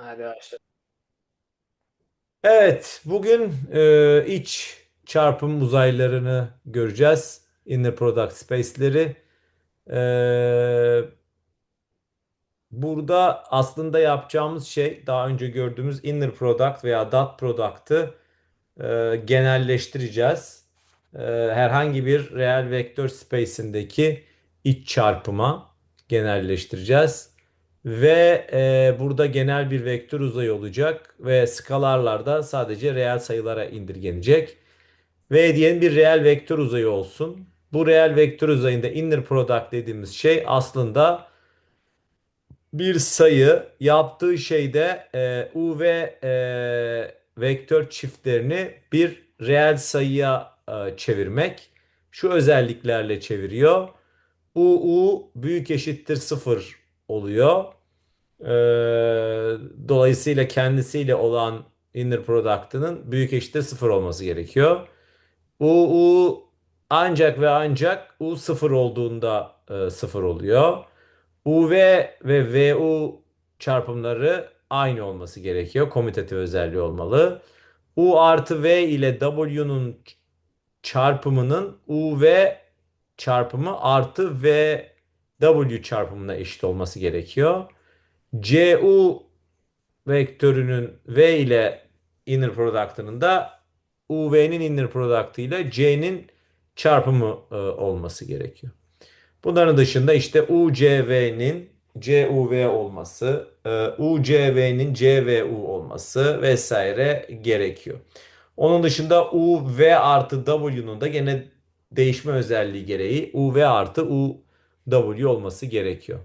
Hadi başla. Evet, bugün e, iç çarpım uzaylarını göreceğiz. Inner product space'leri. E, burada aslında yapacağımız şey daha önce gördüğümüz inner product veya dot product'ı e, genelleştireceğiz. E, herhangi bir reel vektör space'indeki iç çarpıma genelleştireceğiz. Ve e, burada genel bir vektör uzayı olacak ve skalarlarda sadece reel sayılara indirgenecek. Ve diyelim bir reel vektör uzayı olsun. Bu reel vektör uzayında inner product dediğimiz şey aslında bir sayı yaptığı şeyde e, u ve e, vektör çiftlerini bir reel sayıya e, çevirmek. Şu özelliklerle çeviriyor. u u büyük eşittir sıfır oluyor. E, dolayısıyla kendisiyle olan inner product'ının büyük eşittir sıfır olması gerekiyor. u u ancak ve ancak u sıfır olduğunda e, sıfır oluyor. UV ve VU çarpımları aynı olması gerekiyor. Komütatif özelliği olmalı. U artı V ile W'nun çarpımının UV çarpımı artı V W çarpımına eşit olması gerekiyor. CU vektörünün V ile inner product'ının da UV'nin inner product'ı ile C'nin çarpımı e, olması gerekiyor. Bunların dışında işte UCV'nin CUV olması, e, UCV'nin CVU olması vesaire gerekiyor. Onun dışında UV artı W'nun da gene değişme özelliği gereği UV artı UW olması gerekiyor.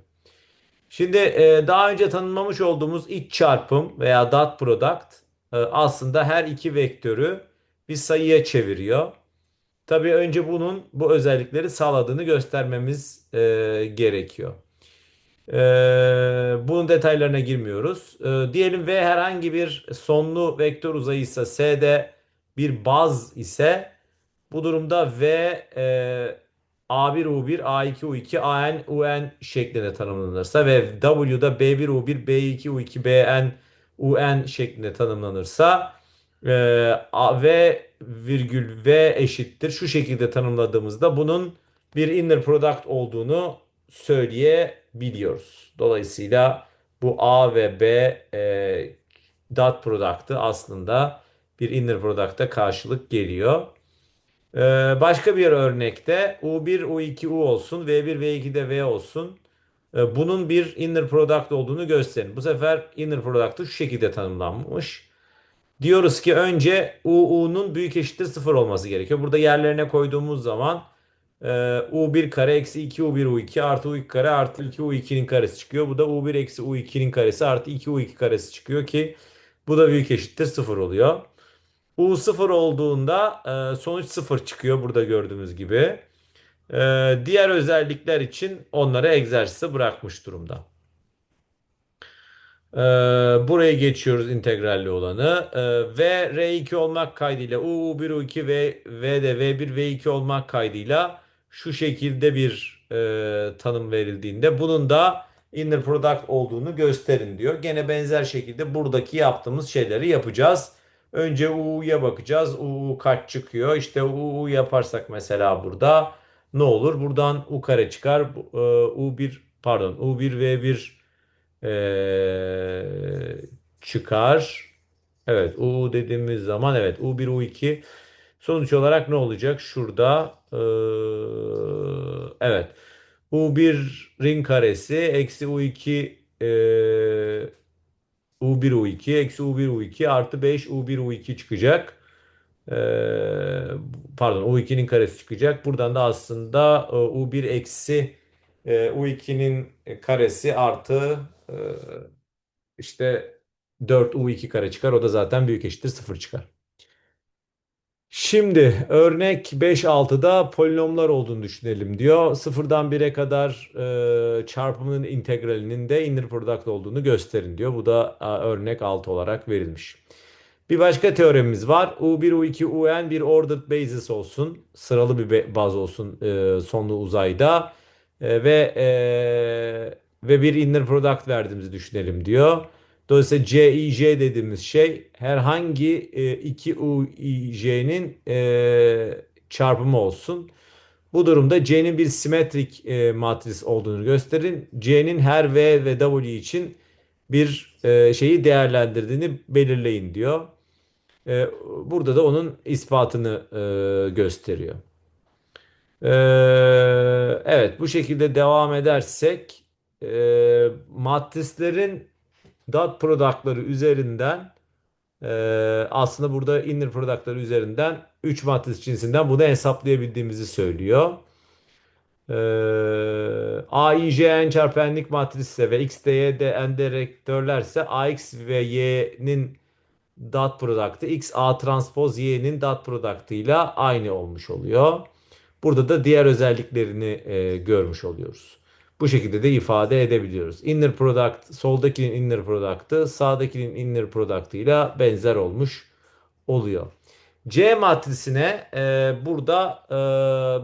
Şimdi e, daha önce tanımlamış olduğumuz iç çarpım veya dot product e, aslında her iki vektörü bir sayıya çeviriyor. Tabii önce bunun bu özellikleri sağladığını göstermemiz e, gerekiyor. E, bunun detaylarına girmiyoruz. E, diyelim V herhangi bir sonlu vektör uzayı ise S'de bir baz ise bu durumda V e, A1 U1 A2 U2 AN UN şeklinde tanımlanırsa ve W'da B1 U1 B2 U2 BN UN şeklinde tanımlanırsa e, V virgül V eşittir şu şekilde tanımladığımızda bunun bir inner product olduğunu söyleyebiliyoruz. Dolayısıyla bu A ve B e, dot product'ı aslında bir inner product'a karşılık geliyor. Ee, başka bir örnekte U1, U2, U olsun, V1, V2 de V olsun. Ee, bunun bir inner product olduğunu gösterin. Bu sefer inner product'ı şu şekilde tanımlanmış. Diyoruz ki önce UU'nun büyük eşittir sıfır olması gerekiyor. Burada yerlerine koyduğumuz zaman e, U1 kare eksi 2 U1 U2 artı U2 kare artı 2 U2'nin karesi çıkıyor. Bu da U1 eksi U2'nin karesi artı 2 U2 karesi çıkıyor ki bu da büyük eşittir sıfır oluyor. U sıfır olduğunda e, sonuç sıfır çıkıyor burada gördüğümüz gibi. E, diğer özellikler için onları egzersize bırakmış durumda. E, buraya geçiyoruz integralli olanı. E, v R2 olmak kaydıyla U, U1, U2 ve V de V1, V2 olmak kaydıyla şu şekilde bir e, tanım verildiğinde bunun da inner product olduğunu gösterin diyor. Gene benzer şekilde buradaki yaptığımız şeyleri yapacağız. Önce U'ya bakacağız. U kaç çıkıyor? İşte U yaparsak mesela burada ne olur? Buradan U kare çıkar. Bu, e, U1 pardon U1 V1 e, çıkar. Evet U dediğimiz zaman evet U1 U2 sonuç olarak ne olacak? Şurada e, evet U1'in karesi eksi U2 e, U1 U2 eksi U1 U2 artı 5 U1 U2 çıkacak. Ee, pardon U2'nin karesi çıkacak. Buradan da aslında e, U1 eksi e, U2'nin karesi artı e, işte 4 U2 kare çıkar. O da zaten büyük eşittir 0 çıkar. Şimdi örnek 5-6'da polinomlar olduğunu düşünelim diyor. Sıfırdan 1'e kadar e, çarpımının integralinin de inner product olduğunu gösterin diyor. Bu da e, örnek 6 olarak verilmiş. Bir başka teoremimiz var. U1, U2, Un bir ordered basis olsun. Sıralı bir baz olsun e, sonlu uzayda. E, ve e, ve bir inner product verdiğimizi düşünelim diyor. Dolayısıyla CIJ dediğimiz şey herhangi e, iki UIJ'nin e, çarpımı olsun. Bu durumda C'nin bir simetrik e, matris olduğunu gösterin. C'nin her V ve W için bir e, şeyi değerlendirdiğini belirleyin diyor. E, burada da onun ispatını e, gösteriyor. E, evet bu şekilde devam edersek e, matrislerin dot product'ları üzerinden e, aslında burada inner product'ları üzerinden 3 matris cinsinden bunu hesaplayabildiğimizi söylüyor. E, AIJ n çarpı n'lik matrisse ve x de y de n vektörlerse ax ve y'nin dot product'ı x a transpose y'nin dot product'ıyla aynı olmuş oluyor. Burada da diğer özelliklerini e, görmüş oluyoruz. Bu şekilde de ifade edebiliyoruz. Inner product, soldakinin inner product'ı sağdakinin inner product'ıyla benzer olmuş oluyor. C matrisine e, burada e,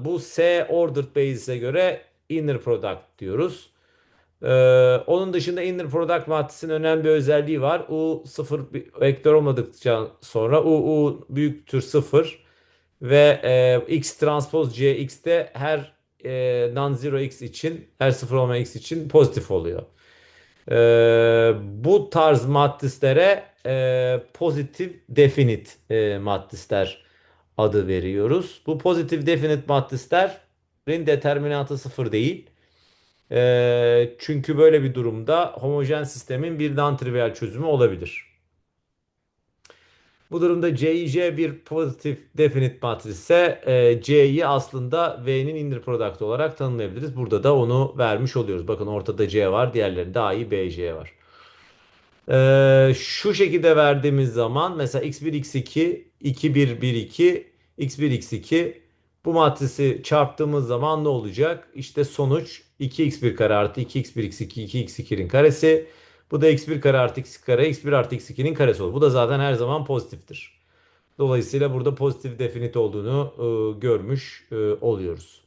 bu S ordered basis'e göre inner product diyoruz. E, onun dışında inner product matrisinin önemli bir özelliği var. U sıfır vektör olmadıkça sonra U, U büyüktür sıfır ve e, X transpose C X'te her e, non-zero X için her sıfır olmayan X için pozitif oluyor. E, bu tarz matrislere e, pozitif definite e, matrisler adı veriyoruz. Bu pozitif definite matrislerin determinantı sıfır değil. E, çünkü böyle bir durumda homojen sistemin bir non-trivial çözümü olabilir. Bu durumda CIJ bir pozitif definite matrisse e, C'yi aslında V'nin inner product olarak tanımlayabiliriz. Burada da onu vermiş oluyoruz. Bakın ortada C var, diğerlerinde A'yı BC var. E, şu şekilde verdiğimiz zaman mesela x1 x2 2 1 1 2 x1 x2 bu matrisi çarptığımız zaman ne olacak? İşte sonuç 2x1 kare artı 2x1 x2 2x2'nin karesi. Bu da x1 kare artı x kare x1 artı x2'nin karesi olur. Bu da zaten her zaman pozitiftir. Dolayısıyla burada pozitif definite olduğunu e, görmüş e, oluyoruz.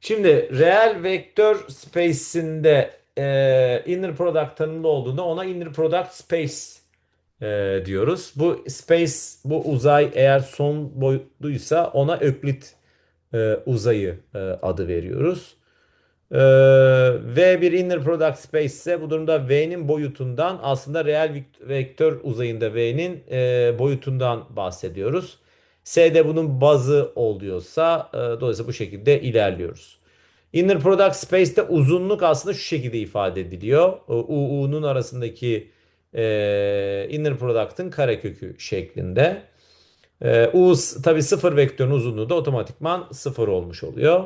Şimdi reel vektör space'inde e, inner product tanımlı olduğunda ona inner product space e, diyoruz. Bu space, bu uzay eğer son boyutluysa ona Öklit e, uzayı e, adı veriyoruz. Ee, V bir inner product space ise bu durumda V'nin boyutundan aslında reel vektör uzayında V'nin e, boyutundan bahsediyoruz. S de bunun bazı oluyorsa e, dolayısıyla bu şekilde ilerliyoruz. Inner product space'te uzunluk aslında şu şekilde ifade ediliyor. UU'nun arasındaki e, inner product'ın karekökü şeklinde. E, U tabi sıfır vektörün uzunluğu da otomatikman sıfır olmuş oluyor.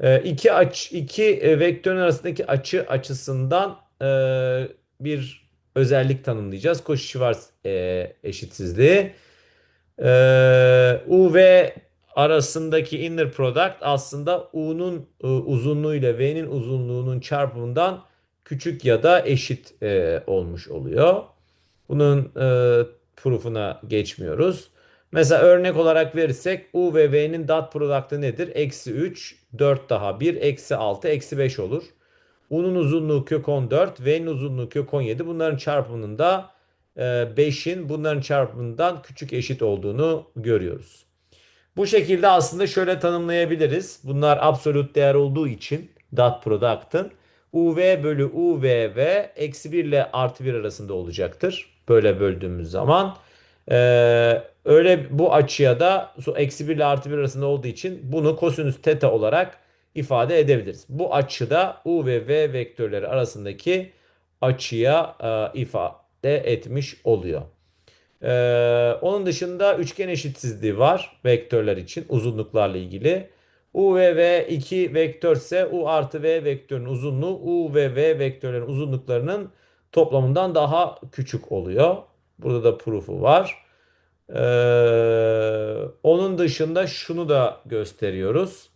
E, iki aç iki e, vektörün arasındaki açı açısından e, bir özellik tanımlayacağız. Cauchy-Schwarz e, eşitsizliği. E, U ve arasındaki inner product aslında U'nun e, uzunluğu ile V'nin uzunluğunun çarpımından küçük ya da eşit e, olmuş oluyor. Bunun e, proof'una geçmiyoruz. Mesela örnek olarak verirsek U ve V'nin dot product'ı nedir? Eksi 3, 4 daha 1, eksi 6, eksi 5 olur. U'nun uzunluğu kök 14, V'nin uzunluğu kök 17. Bunların çarpımının da 5'in e, bunların çarpımından küçük eşit olduğunu görüyoruz. Bu şekilde aslında şöyle tanımlayabiliriz. Bunlar absolut değer olduğu için dot product'ın UV bölü UVV eksi 1 ile artı 1 arasında olacaktır. Böyle böldüğümüz zaman. Ee, öyle bu açıya da eksi 1 ile artı 1 arasında olduğu için bunu kosinüs teta olarak ifade edebiliriz. Bu açıda U ve V vektörleri arasındaki açıya e, ifade etmiş oluyor. Ee, onun dışında üçgen eşitsizliği var vektörler için uzunluklarla ilgili. U ve V iki vektör ise U artı V vektörün uzunluğu U ve V vektörlerin uzunluklarının toplamından daha küçük oluyor. Burada da proof'u var. Ee, onun dışında şunu da gösteriyoruz.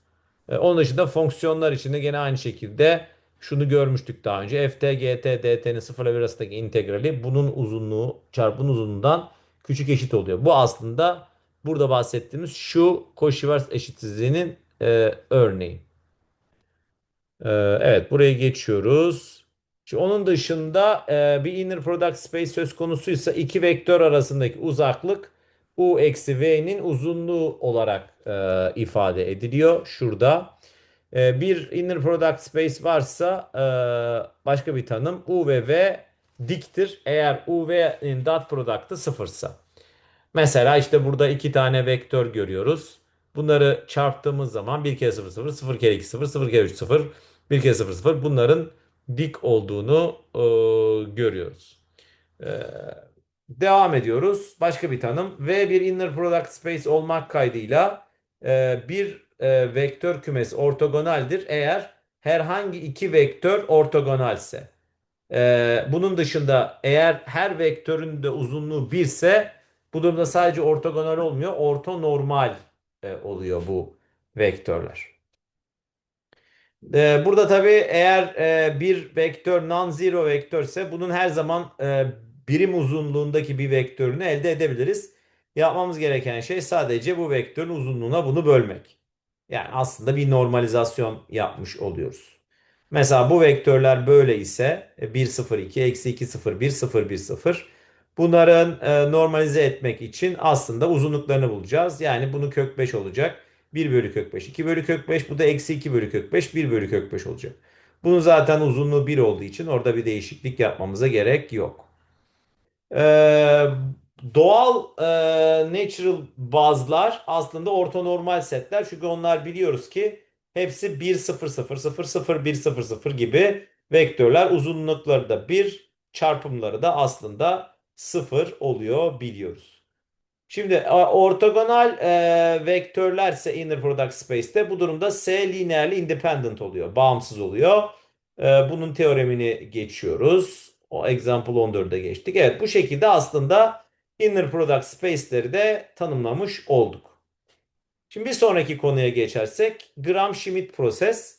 Ee, onun dışında fonksiyonlar için de gene aynı şekilde şunu görmüştük daha önce. ft, gt, dt'nin 0 ile 1 arasındaki integrali bunun uzunluğu çarpı uzunluğundan küçük eşit oluyor. Bu aslında burada bahsettiğimiz şu Cauchy-Schwarz eşitsizliğinin e, örneği. E, evet buraya geçiyoruz. Şimdi onun dışında e, bir inner product space söz konusuysa iki vektör arasındaki uzaklık u eksi v'nin uzunluğu olarak e, ifade ediliyor şurada. E, bir inner product space varsa e, başka bir tanım u ve v diktir eğer u v'nin dot product'ı sıfırsa. Mesela işte burada iki tane vektör görüyoruz. Bunları çarptığımız zaman 1 kere 0 0, 0 kere 2 0, 0 kere 3 0, 1 kere 0 0 bunların dik olduğunu e, görüyoruz. E, devam ediyoruz. Başka bir tanım. V bir inner product space olmak kaydıyla e, bir e, vektör kümesi ortogonaldir eğer herhangi iki vektör ortogonalse. E, bunun dışında eğer her vektörün de uzunluğu 1 ise bu durumda sadece ortogonal olmuyor, ortonormal e, oluyor bu vektörler. E, burada tabii eğer e, bir vektör non-zero vektörse bunun her zaman e, birim uzunluğundaki bir vektörünü elde edebiliriz. Yapmamız gereken şey sadece bu vektörün uzunluğuna bunu bölmek. Yani aslında bir normalizasyon yapmış oluyoruz. Mesela bu vektörler böyle ise 1 0 2 eksi 2 0 1 0 1 0 bunların e, normalize etmek için aslında uzunluklarını bulacağız. Yani bunu kök 5 olacak. 1 bölü kök 5 2 bölü kök 5 bu da eksi 2 bölü kök 5 1 bölü kök 5 olacak. Bunun zaten uzunluğu 1 olduğu için orada bir değişiklik yapmamıza gerek yok. Ee, doğal e, natural bazlar aslında ortonormal setler. Çünkü onlar biliyoruz ki hepsi 1 0 0 0 0 1 0 0 gibi vektörler uzunlukları da 1 çarpımları da aslında 0 oluyor biliyoruz. Şimdi e, ortogonal e, vektörlerse inner product space'te bu durumda S linearly independent oluyor. Bağımsız oluyor. E, bunun teoremini geçiyoruz. O example 14'e geçtik. Evet bu şekilde aslında inner product space'leri de tanımlamış olduk. Şimdi bir sonraki konuya geçersek Gram-Schmidt proses.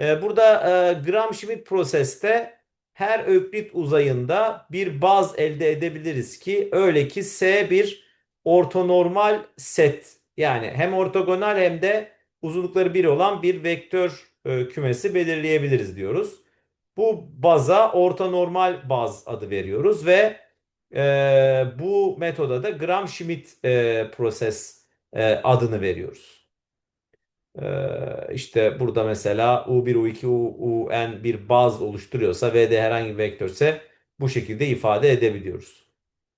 Ee, burada e, Gram-Schmidt proseste her öklit uzayında bir baz elde edebiliriz ki öyle ki S bir ortonormal set yani hem ortogonal hem de uzunlukları 1 olan bir vektör e, kümesi belirleyebiliriz diyoruz. Bu baza ortonormal baz adı veriyoruz ve e, bu metoda da Gram-Schmidt e, proses e, adını veriyoruz. E, işte burada mesela U1, U2, U, UN bir baz oluşturuyorsa ve de herhangi bir vektörse bu şekilde ifade edebiliyoruz.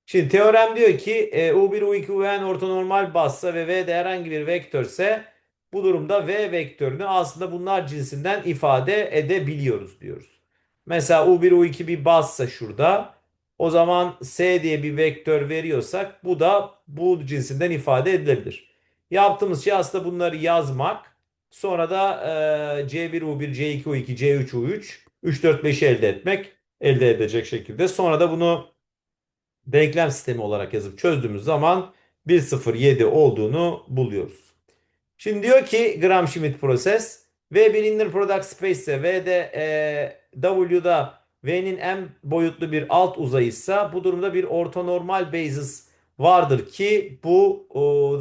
Şimdi teorem diyor ki e, U1, U2, UN ortonormal bazsa ve V de herhangi bir vektörse bu durumda V vektörünü aslında bunlar cinsinden ifade edebiliyoruz diyoruz. Mesela U1, U2 bir bazsa şurada. O zaman S diye bir vektör veriyorsak bu da bu cinsinden ifade edilebilir. Yaptığımız şey aslında bunları yazmak. Sonra da e, C1, U1, C2, U2, C3, U3, 3, 4, 5'i elde etmek. Elde edecek şekilde. Sonra da bunu denklem sistemi olarak yazıp çözdüğümüz zaman 1, 0, 7 olduğunu buluyoruz. Şimdi diyor ki Gram-Schmidt proses V bir inner product space ise V'de e, W'da V'nin m boyutlu bir alt uzayıysa bu durumda bir ortonormal basis vardır ki bu o,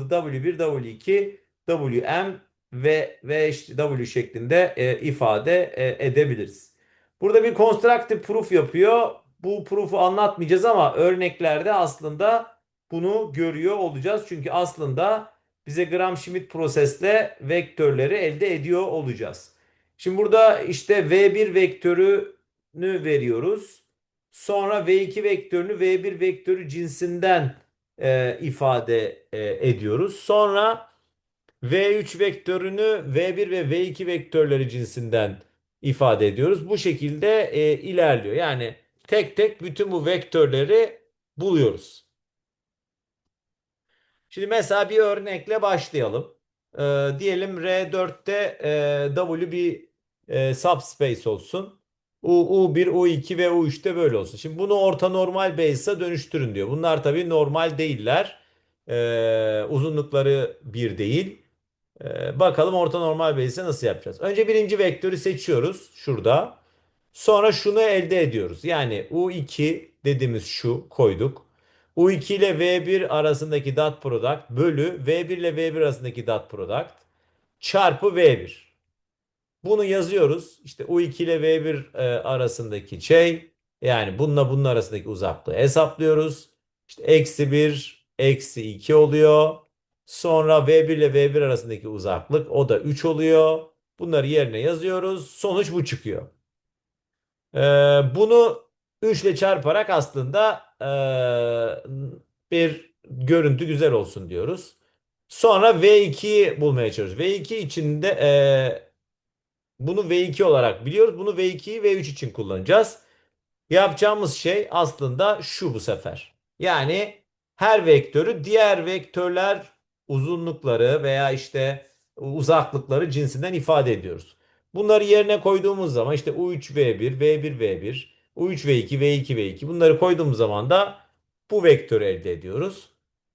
W1, W2, Wm ve V W şeklinde e, ifade e, edebiliriz. Burada bir constructive proof yapıyor. Bu proof'u anlatmayacağız ama örneklerde aslında bunu görüyor olacağız. Çünkü aslında bize Gram-Schmidt prosesle vektörleri elde ediyor olacağız. Şimdi burada işte V1 vektörünü veriyoruz. Sonra V2 vektörünü V1 vektörü cinsinden e, ifade e, ediyoruz. Sonra V3 vektörünü V1 ve V2 vektörleri cinsinden ifade ediyoruz. Bu şekilde e, ilerliyor. Yani tek tek bütün bu vektörleri buluyoruz. Şimdi mesela bir örnekle başlayalım. Ee, diyelim R4'te e, W bir e, subspace olsun. U, U1, U2 ve U3'te böyle olsun. Şimdi bunu orta normal base'a dönüştürün diyor. Bunlar tabii normal değiller. Ee, uzunlukları bir değil. Ee, bakalım orta normal base'e nasıl yapacağız? Önce birinci vektörü seçiyoruz. Şurada. Sonra şunu elde ediyoruz. Yani U2 dediğimiz şu koyduk. U2 ile V1 arasındaki dot product bölü V1 ile V1 arasındaki dot product çarpı V1. Bunu yazıyoruz. İşte U2 ile V1 e, arasındaki şey yani bununla bunun arasındaki uzaklığı hesaplıyoruz. İşte eksi 1, eksi 2 oluyor. Sonra V1 ile V1 arasındaki uzaklık o da 3 oluyor. Bunları yerine yazıyoruz. Sonuç bu çıkıyor. Ee, bunu 3 ile çarparak aslında ee, bir görüntü güzel olsun diyoruz. Sonra V2'yi bulmaya çalışıyoruz. V2 için de ee, bunu V2 olarak biliyoruz. Bunu V2'yi V3 için kullanacağız. Yapacağımız şey aslında şu bu sefer. Yani her vektörü diğer vektörler uzunlukları veya işte uzaklıkları cinsinden ifade ediyoruz. Bunları yerine koyduğumuz zaman işte U3 V1, V1 V1, U3 V2, V2 V2 bunları koyduğumuz zaman da bu vektörü elde ediyoruz.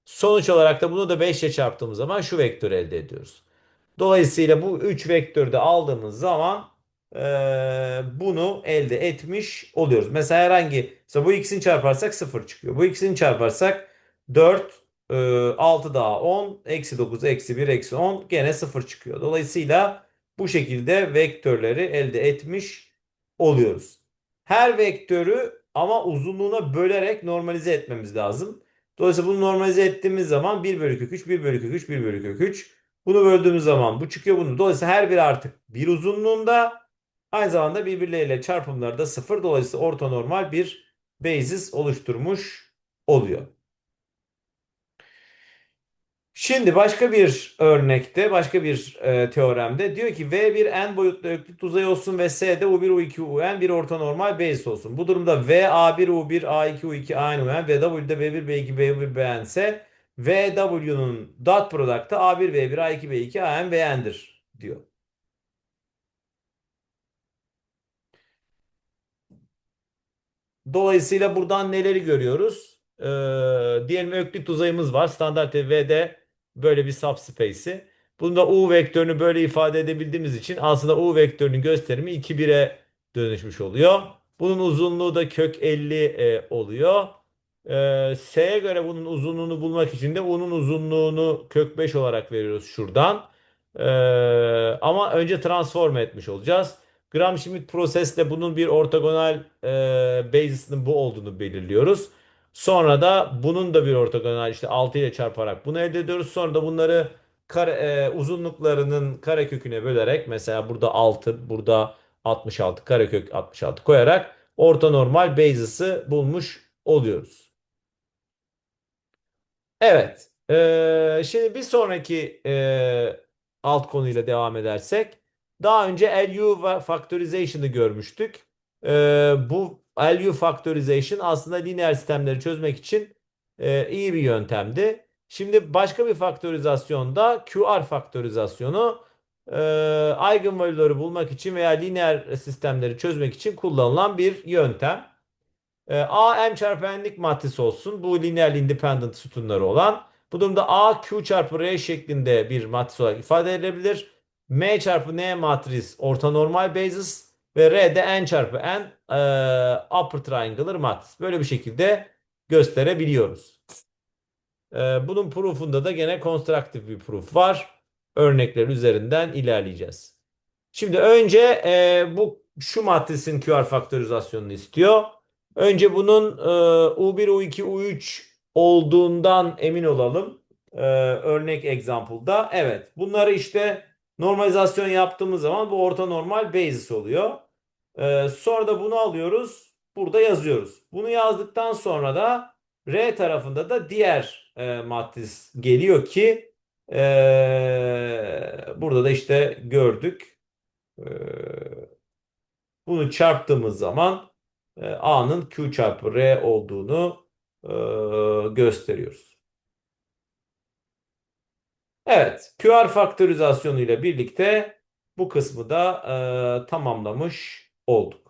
Sonuç olarak da bunu da 5 ile çarptığımız zaman şu vektörü elde ediyoruz. Dolayısıyla bu 3 vektörü de aldığımız zaman e, bunu elde etmiş oluyoruz. Mesela herhangi mesela bu ikisini çarparsak 0 çıkıyor. Bu ikisini çarparsak 4 e, 6 daha 10 eksi 9 eksi 1 eksi 10 gene 0 çıkıyor. Dolayısıyla bu şekilde vektörleri elde etmiş oluyoruz. Her vektörü ama uzunluğuna bölerek normalize etmemiz lazım. Dolayısıyla bunu normalize ettiğimiz zaman 1 bölü kök 3, 1 bölü kök 3, 1 bölü kök 3. Bunu böldüğümüz zaman bu çıkıyor bunu. Dolayısıyla her biri artık bir uzunluğunda aynı zamanda birbirleriyle çarpımları da sıfır. Dolayısıyla ortonormal bir basis oluşturmuş oluyor. Şimdi başka bir örnekte, başka bir e, teoremde diyor ki V1 n boyutlu öklit uzay olsun ve S'de U1, U2, UN bir ortonormal basis olsun. Bu durumda V A1, U1, A2, U2, AN, UN ve W'de B1, B2, B1, BN ise VW'nun dot product'ı A1, V1, A2, B2, AN, VN'dir diyor. Dolayısıyla buradan neleri görüyoruz? Ee, diyelim öklit uzayımız var. Standart V'de böyle bir subspace'i. Bunda U vektörünü böyle ifade edebildiğimiz için aslında U vektörünün gösterimi 2 1'e dönüşmüş oluyor. Bunun uzunluğu da kök 50 e, oluyor. E, S'ye göre bunun uzunluğunu bulmak için de U'nun uzunluğunu kök 5 olarak veriyoruz şuradan. E, ama önce transform etmiş olacağız. Gram-Schmidt prosesle bunun bir ortogonal e, basis'inin bu olduğunu belirliyoruz. Sonra da bunun da bir ortogonal işte 6 ile çarparak bunu elde ediyoruz. Sonra da bunları kare, e, uzunluklarının kareköküne bölerek mesela burada 6, burada 66 karekök 66 koyarak ortonormal basis'i bulmuş oluyoruz. Evet. E, şimdi bir sonraki e, alt konuyla devam edersek daha önce LU factorization'ı görmüştük. E, bu LU factorization aslında lineer sistemleri çözmek için e, iyi bir yöntemdi. Şimdi başka bir faktorizasyonda QR faktorizasyonu e, eigenvalüleri bulmak için veya lineer sistemleri çözmek için kullanılan bir yöntem. E, A M çarpı n'lik matris olsun. Bu lineer independent sütunları olan. Bu durumda A Q çarpı R şeklinde bir matris olarak ifade edilebilir. M çarpı N matris orta normal basis ve R de N çarpı N e, upper triangular matris. Böyle bir şekilde gösterebiliyoruz. E, bunun proof'unda da gene constructive bir proof var. Örnekler üzerinden ilerleyeceğiz. Şimdi önce e, bu şu matrisin QR faktorizasyonunu istiyor. Önce bunun e, U1, U2, U3 olduğundan emin olalım. E, örnek example'da. Evet. Bunları işte normalizasyon yaptığımız zaman bu orta normal basis oluyor. E, sonra da bunu alıyoruz. Burada yazıyoruz. Bunu yazdıktan sonra da R tarafında da diğer e, matris geliyor ki e, burada da işte gördük. E, bunu çarptığımız zaman e, A'nın Q çarpı R olduğunu e, gösteriyoruz. Evet, QR faktorizasyonu ile birlikte bu kısmı da e, tamamlamış olduk.